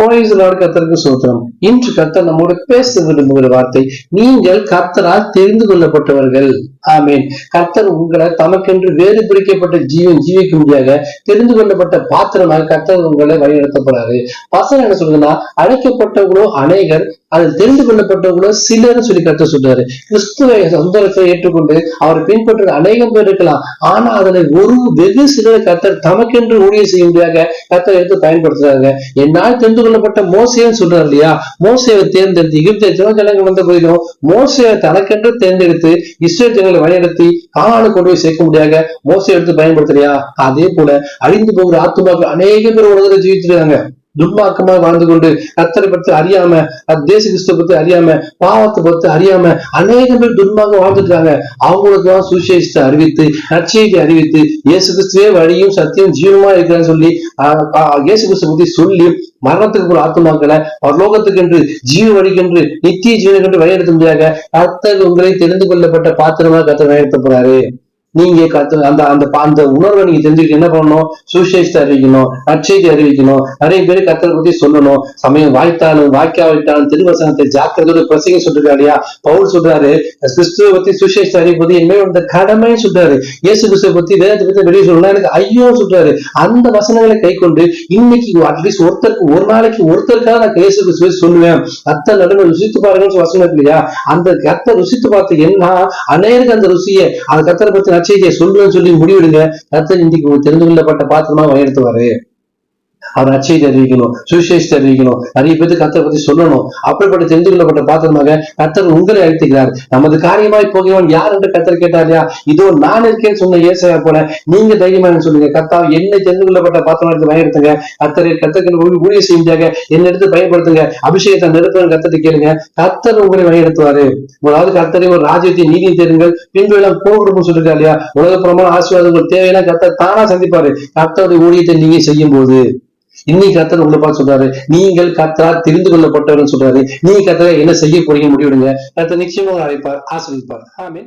கத்தருக்கு சோத்திரம். இன்று கத்தர் நம்மோட பேச விரும்புகிற வார்த்தை நீங்கள் கத்தரால் தெரிந்து கொள்ளப்பட்டவர்கள். ஆமீன். கர்த்தர் உங்களை தமக்கென்று வேறு பிடிக்கப்பட்ட ஜீவன் ஜீவிக்க முடியாத தெரிந்து கொள்ளப்பட்ட பாத்திரமாக கர்த்தர் உங்களை வழிநடத்தப்படுறாரு பசங்க என்ன சொல்றதுன்னா அழைக்கப்பட்டவங்களோ அநேகர் அதில் தெரிந்து கொள்ளப்பட்டவங்களோ சிலர்னு சொல்லி கர்த்தர் சொல்றாரு. கிறிஸ்துவை சொந்தத்தை ஏற்றுக்கொண்டு அவர் பின்பற்ற அநேகம் பேர் இருக்கலாம். ஆனா அதுல ஒரு வெகு சிலர் கர்த்தர் தமக்கென்று ஊழியம் செய்ய முடியாத கர்த்தர் எடுத்து பயன்படுத்துறாங்க. என்னால் தெரிந்து கொள்ளப்பட்ட மோசைன்னு சொல்றாரு இல்லையா? மோசையை தேர்ந்தெடுத்து எகிப்தை ஜனங்கள் வந்த போதிலும் மோசையை தனக்கென்று தேர்ந்தெடுத்து இஸ்ரேல் ஜனங்களை வழிநடத்தி காணாடு கொண்டு போய் சேர்க்க முடியாத மோசை எடுத்து பயன்படுத்தலையா அதே போல அழிந்து போகிற ஆத்துமாக்கள் அநேக பேர் உலகத்தில் ஜீவிச்சிருக்காங்க துன்மாக்கமா வாழ்ந்து கொண்டு கத்தரை பற்றி அறியாம தேச கிறிஸ்துவ பத்தி அறியாம பாவத்தை பத்தி அறியாம அநேக பேர் துன்மாக்கம் வாழ்ந்துட்டாங்க அவங்களுக்கு தான் சுசேஷத்தை அறிவித்து நற்செய்தி அறிவித்து இயேசு கிறிஸ்துவே வழியும் சத்தியம் ஜீவனமா இருக்கிறான்னு சொல்லி ஆஹ் ஆஹ் இயேசு கிறிஸ்துவ பத்தி சொல்லி மரணத்துக்கு ஒரு ஆத்துமாக்களை பரலோகத்துக்கு என்று ஜீவ வழிக்கென்று நித்திய ஜீவனுக்கென்று வழிநடத்த முடியாத கத்தர் உங்களை தெரிந்து கொள்ளப்பட்ட பாத்திரமா கத்தர் வழிநடத்த போறாரு. நீங்க கத்து அந்த அந்த அந்த உணர்வை நீங்க தெரிஞ்சுக்கிட்டு என்ன பண்ணணும்? சுசேஷத்தை அறிவிக்கணும் நற்செய்தி அறிவிக்கணும். நிறைய பேர் கத்தரை பத்தி சொல்லணும். சமயம் வாய்த்தாலும் வாய்க்காவிட்டாலும் திருவசனத்தை ஜாக்கிரதோட பிரசங்க சொல்றாரு இல்லையா? பவுல் சொல்றாரு கிறிஸ்துவை பத்தி சுசேஷத்தை அறிவிப்பது என்ன இந்த கடமை சொல்றாரு. இயேசு கிறிஸ்துவை பத்தி வேதத்தை பத்தி வெளியே சொல்லலாம் எனக்கு ஐயோ சொல்றாரு. அந்த வசனங்களை கை கொண்டு இன்னைக்கு அட்லீஸ்ட் ஒருத்தருக்கு ஒரு நாளைக்கு ஒருத்தருக்காக நான் இயேசு கிறிஸ்துவை சொல்லுவேன். அத்தை நடுவில் ருசித்து பாருங்கன்னு வசனம் இல்லையா? அந்த கத்தை ருசித்து பார்த்து என்ன? அநேருக்கு அந்த ருசியை அந்த கத்தரை பத்தி நற்செய்தியை சொல்றேன்னு சொல்லி முடிவெடுங்க. கத்தர் இன்னைக்கு தெரிந்து கொள்ளப்பட்ட பாத்திரமா வழிநடத்துவாரு அவர் அச்சையை அறிவிக்கணும் சுவிசேஷத்தை அறிவிக்கணும் நிறைய பேருக்கு கத்தரை பத்தி சொல்லணும். அப்படிப்பட்ட தெரிந்து கொள்ளப்பட்ட பாத்திரமாக கத்தர் உங்களை அழைத்துக்கிறார். நமது காரியமாய் போகிறவன் யார் என்று கத்தர் கேட்டாரியா இதோ நான் இருக்கேன்னு சொன்ன ஏசையா போல நீங்க தைரியமா என்ன சொல்லுங்க? கத்தா என்னை தெரிந்து கொள்ளப்பட்ட பாத்திரம் எடுத்து பயன்படுத்துங்க கத்தரை கத்தருக்கு ஊழிய செஞ்சாங்க என்ன எடுத்து பயன்படுத்துங்க. அபிஷேகத்தை நிறுத்துவன் கத்தத்தை கேளுங்க. கத்தர் உங்களை வழிநடத்துவாரு. முதலாவது கத்தரை ஒரு ராஜ்யத்தை நீதி தேருங்கள் பின்பு எல்லாம் கோபுரம் சொல்லிருக்கா இல்லையா? உலகப்புறமான ஆசீர்வாதங்கள் தேவையான கத்தர் தானா சந்திப்பாரு. கத்தருடைய ஊழியத்தை நீங்க செய்யும் போது இன்னைக்கு கத்தர் உங்களை பார்த்து சொல்றாரு நீங்கள் கத்தரா தெரிந்து கொள்ளப்பட்டவர்கள் சொல்றாரு. நீங்க கத்தரை என்ன செய்ய போறீங்க முடிவிடுங்க. கத்தர் நிச்சயமா அழைப்பார் ஆசிரியப்பார் ஆமே